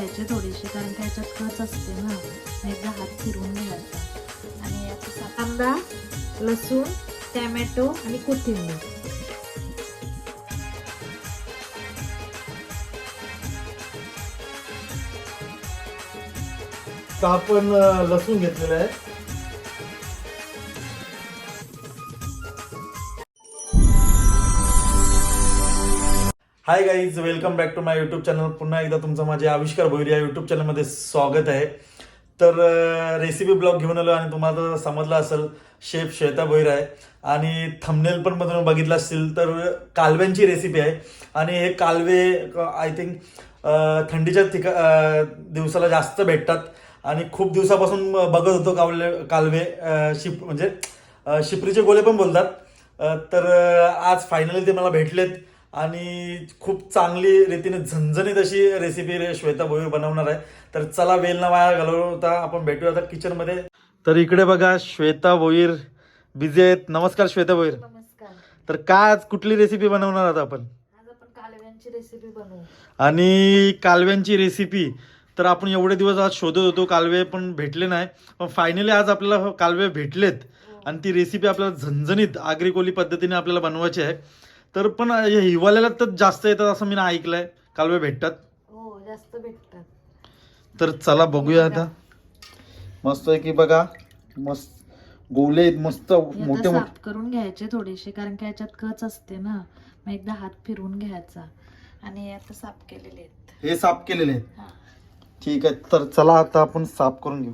घ्यायचे थोडीशी कारण त्याच्यात खच असते ना. एकदा हात फिरून घ्यायचा. आणि याचा कांदा लसूण टॅमॅटो आणि कोथिंबीर. आपण लसूण घेतलेलं आहे. Hi guys welcome back to my YouTube channel पुन्हा एकदा तुमचं माझे आविष्कार भैरी या यूट्यूब चॅनलमध्ये स्वागत आहे. तर रेसिपी ब्लॉग घेऊन आलो आणि तुम्हाला समजलं असेल शेफ श्वेता भोईर आहे. आणि थंबनेल पण मधून बघितलं असेल तर कालव्यांची रेसिपी आहे. आणि हे कालवे आय थिंक थंडीच्या ठिका दिवसाला जास्त भेटतात. आणि खूप दिवसापासून बघत होतो कावले कालवे शिप म्हणजे शिपरीचे गोळे पण बोलतात. तर आज फायनली ते मला भेटलेत. आणि खूप चांगली रीतीने झणझणीत अशी रेसिपी श्वेता भोईर बनवणार आहे. तर चला वेल ना वाया घालवता आपण भेटूया आता किचनमध्ये तर इकडे बघा श्वेता भोईर बिझी आहेत. नमस्कार श्वेता भोईर नमस्कार. तर काय आज कुठली रेसिपी बनवणार आहात आपण? रेसिपी बनवू. आणि कालव्यांची रेसिपी तर आपण एवढे दिवस आज शोधत होतो कालवे पण भेटले नाही. पण फायनली आज आपल्याला कालवे भेटलेत. आणि ती रेसिपी आपल्याला झणझणीत आगरी कोली पद्धतीने आपल्याला बनवायची आहे. तर पण हिवाळ्याला तर जास्त येतात असं मी ना ऐकलंय कालवे भेटतात. हो जास्त भेटतात. तर चला बघूया आता. मस्त आहे की बघा. मस्त गोले आहेत मस्त हे मोठे आता मोठे. साफ करून घ्यायचे थोडेसे कारण का ह्याच्यात कच असते ना. मग एकदा हात फिरवून घ्यायचा. आणि हे आता साफ केलेले आहेत. हे साफ केलेले आहेत. हा. ठीक आहे तर चला आता आपण साफ करून घेऊ.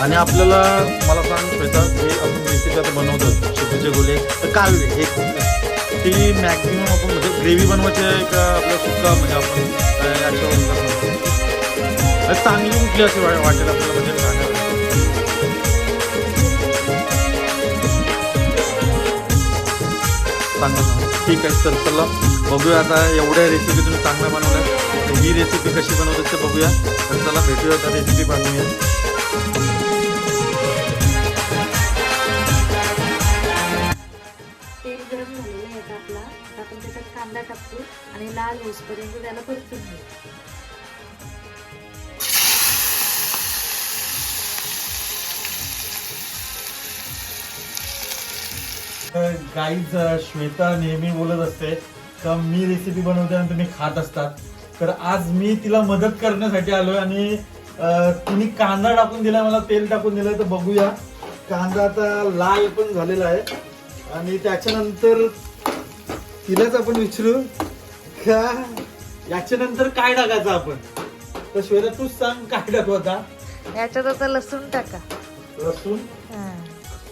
आणि आपल्याला मला सांग पैसा हे आपण रेसिपी आता बनवतो शेतीचे गोले तर कालवे एक ती मॅक्झिमम आपण म्हणजे ग्रेव्ही बनवायची आहे का आपलं सुक्का म्हणजे आपण याच्यावर म्हणजे चांगली कुठली अशी वाटेल आपल्याला म्हणजे सांगा. ठीक आहे सर चला. बघूया आता एवढ्या रेसिपी तुम्ही चांगल्या बनवल्या. ही रेसिपी कशी बनवतात ते बघूया. तर चला भेटूया आता रेसिपी बनवूया लाल होसपर्यंत त्याला परतून घेऊ गाईज श्वेता नेहमी बोलत असते का मी रेसिपी बनवते आणि तुम्ही खात असतात? तर आज मी तिला मदत करण्यासाठी आलोय आणि तिने कांदा टाकून दिला मला तेल टाकून दिलं तर बघूया. कांदा आता लाल पण झालेला आहे. आणि त्याच्यानंतर तिलाच आपण विचारू याच्यानंतर काय टाकायचं आपण? तर श्वेता तूच सांग काय टाकू आता? याच्यात आता लसूण टाका. लसूण?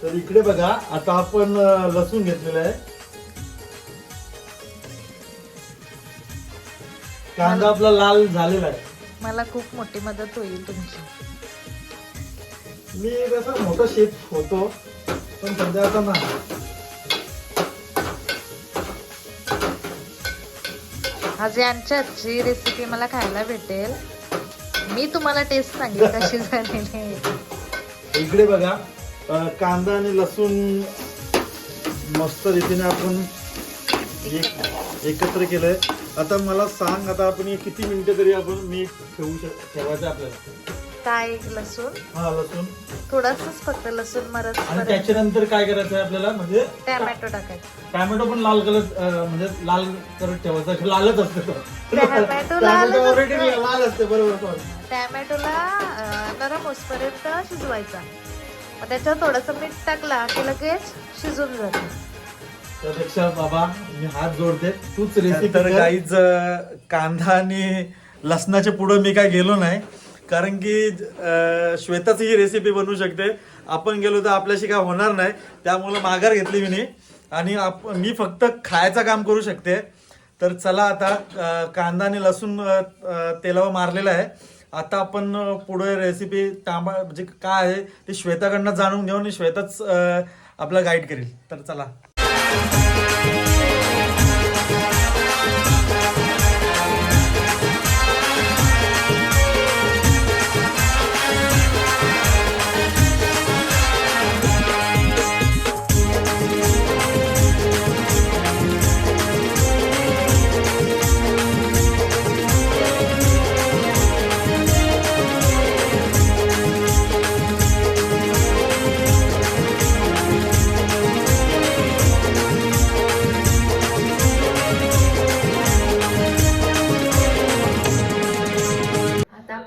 तर इकडे बघा आता आपण लसूण घेतलेलं आहे. कांदा आपला लाल झालेला आहे. मला खूप मोठी मदत होईल तुमची. मी कसं मोठा शेफ होतो पण सध्या आता नाही. आज यांच्या आजची रेसिपी मला खायला भेटेल मी तुम्हाला टेस्ट सांगेल कशी झालेली आहे. इकडे बघा कांदा आणि लसूण मस्त रीतीने आपण एक- एकत्र केलंय. आता मला सांग आता आपण किती मिनिटं तरी आपण मीठ ठेवू शक ठेवायचं आपल्याला? काय एक लसूण. हा लसूण. थोडंसंच फक्त लसूण मरत आणि त्याच्यानंतर काय करायचं आहे आपल्याला? म्हणजे टॅमॅटो टाकायचं. टॅमॅटो पण लाल कलर म्हणजे लाल करत ठेवायचं लालच असते. तो. टॅमॅटो. लाल असते बरोबर. टॅमॅटोला नरम होसपर्यंत शिजवायचा. मग त्याच्यावर थोडंसं मीठ टाकला की लगेच शिजून जाते. त्यापेक्षा बाबा मी हात जोडते. तूच रेसिपी तर काहीच कांदा आणि लसणाच्या पुढं मी काय गेलो नाही. कारण की श्वेताची ही रेसिपी बनवू शकते. आपण गेलो तर आपल्याशी काय होणार नाही. त्यामुळे माघार घेतली मी आणि आप मी फक्त खायचं काम करू शकते. तर चला आता कांदा आणि लसूण तेलावर मारलेला आहे. आता आपण पुढे रेसिपी तांबा म्हणजे काय आहे ते श्वेताकडनं जाणून घेऊन आणि श्वेताच आपला गाईड करेल. तर चला.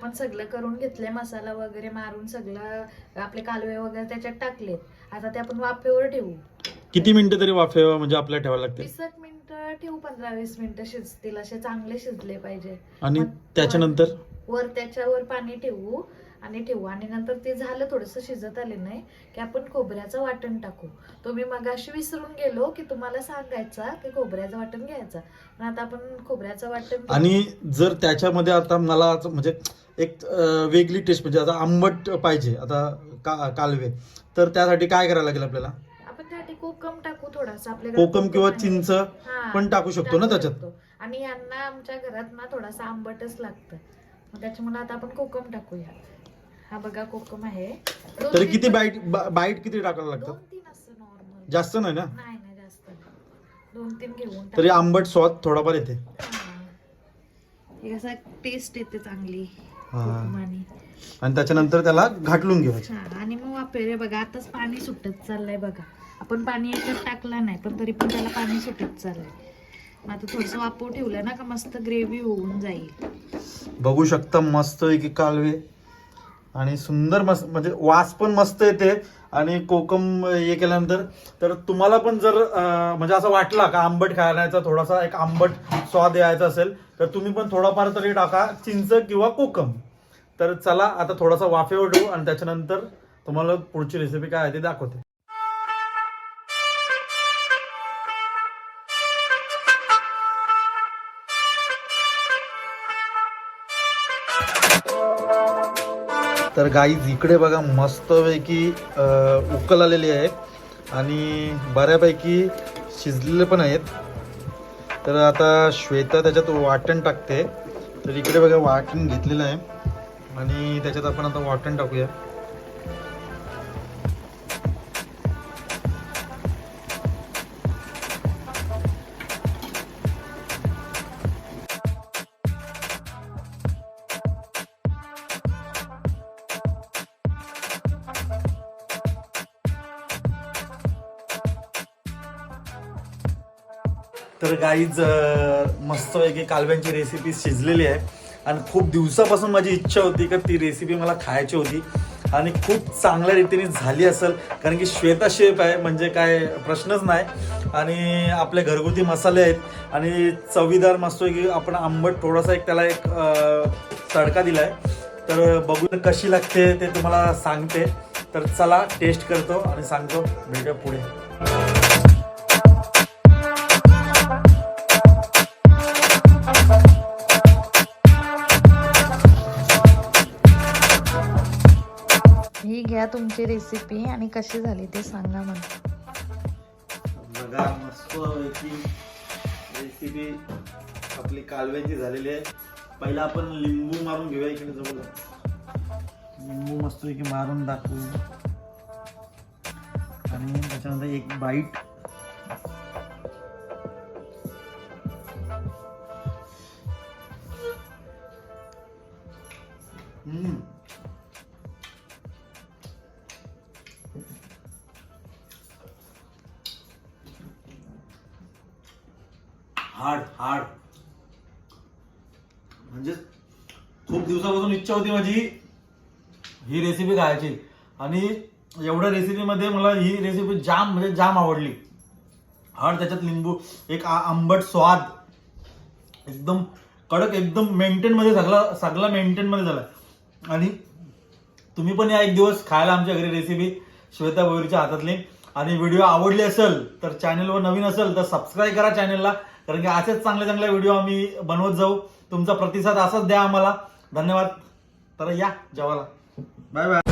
आपण सगळं करून घेतले मसाला वगैरे मारून सगळं आपले कालवे वगैरे त्याच्यात टाकलेत. आता ते आपण वाफेवर ठेवू. किती मिनिटं तरी वाफे म्हणजे आपल्याला ठेवायला लागते वीस एक मिनिटं ठेवू पंधरा वीस मिनिटं शिजतील. असे चांगले शिजले पाहिजे. आणि त्याच्यानंतर? वर त्याच्यावर पाणी ठेवू आणि ठेवू. आणि नंतर ते झालं थोडस शिजत आले नाही की आपण खोबऱ्याचं वाटण टाकू. तो मी मगाशी विसरून गेलो की तुम्हाला सांगायचा की खोबऱ्याचं वाटण घ्यायचं. पण आता आपण खोबऱ्याचं वाटण आणि जर त्याच्यामध्ये आता मला म्हणजे एक वेगळी टेस्ट म्हणजे आता आंबट पाहिजे आता का कालवे. तर त्यासाठी काय करायला लागेल आपल्याला? आपण त्यासाठी कोकम टाकू थोडासा आपल्या कोकम किंवा चिंच पण टाकू शकतो ना त्याच्यात? शकतो. आणि यांना आमच्या घरात ना थोडासा आंबटच लागतं. मग त्याच्यामुळे आता आपण कोकम टाकूया. हा बघा कोकम आहे. दोन तरी तीन किती पण- बाईट बा- बाईट किती टाकायला लागतं? दोन तीन असतं नॉर्मल जास्त नाही ना? नाही नाही जास्त नाही. दोन तीन घेऊन तरी टाक. आंबट स्वाद थोडाफार येते. हा. हे कसं टेस्ट येते चांगली. हा. आणि आणि त्याच्यानंतर त्याला घाटलून घेवायचं हा आणि मग वापेरे बघा आताच पाणी सुटत चाललंय बघा. आपण पाणी याच्यात टाकलं नाही पण तरी पण त्याला पाणी सुटत चाललंय. मग आता थोडस ठेवलं ना का मस्त ग्रेव्ही होऊन जाईल. बघू शकता मस्त की कालवे आणि सुंदर मस्त म्हणजे वास पण मस्त येते. आणि कोकम हे केल्यानंतर तर तुम्हाला पण जर म्हणजे असं वाटला का आंबट खाण्याचा थोडासा एक आंबट स्वाद यायचा असेल तर तुम्ही पण थोडाफार तरी टाका चिंच किंवा कोकम. तर चला आता थोडासा वाफेवर ठेवू आणि त्याच्यानंतर तुम्हाला पुढची रेसिपी काय आहे ते दाखवते. तर गाईज इकडे बघा मस्तपैकी उकल आलेली आहे. आणि बऱ्यापैकी शिजलेले पण आहेत. तर आता श्वेता त्याच्यात वाटण टाकते. तर इकडे बघा वाटण घेतलेलं आहे. आणि त्याच्यात आपण आता वाटण टाकूया. तर गाईज मस्तपैकी कालव्यांची रेसिपी शिजलेली आहे. आणि खूप दिवसापासून माझी इच्छा होती का ती रेसिपी मला खायची होती. आणि खूप चांगल्या रीतीने झाली असेल कारण की श्वेता शेप आहे म्हणजे काय प्रश्नच नाही. आणि आपले घरगुती मसाले आहेत. आणि चवीदार मस्त की आपण आंबट थोडासा एक त्याला एक तडका दिला आहे तर बघून कशी लागते ते तुम्हाला सांगते. तर चला टेस्ट करतो आणि सांगतो. भेटूया पुढे. ही घ्या तुमची रेसिपी आणि कशी झाली ते सांगा मला. बघा मस्त रेसिपी आपली कालव्याची झालेली आहे. पहिला आपण लिंबू मारून घेऊया इकडे जवळ. लिंबू मस्त की मारून टाकू आणि त्याच्यानंतर एक बाईट हम्म. खूप दिवसापासून इच्छा होती माझी ही रेसिपी खायची. आणि एवढ्या रेसिपीमध्ये मला ही रेसिपी जाम म्हणजे जाम आवडली. हाड त्याच्यात लिंबू एक आंबट स्वाद. एकदम कडक एकदम मेंटेनमध्ये सगळा सगळा मेंटेनमध्ये झाला. आणि तुम्ही पण या एक दिवस खायला आमच्या घरी रेसिपी श्वेता भोईरच्या हातातली. आणि व्हिडिओ आवडली असेल तर चॅनलवर नवीन असेल तर सबस्क्राईब करा चॅनलला कारण की असेच चांगले चांगले व्हिडिओ आम्ही बनवत जाऊ. तुमचा प्रतिसाद असाच द्या आम्हाला. धन्यवाद. तर या जेवायला. Bye bye.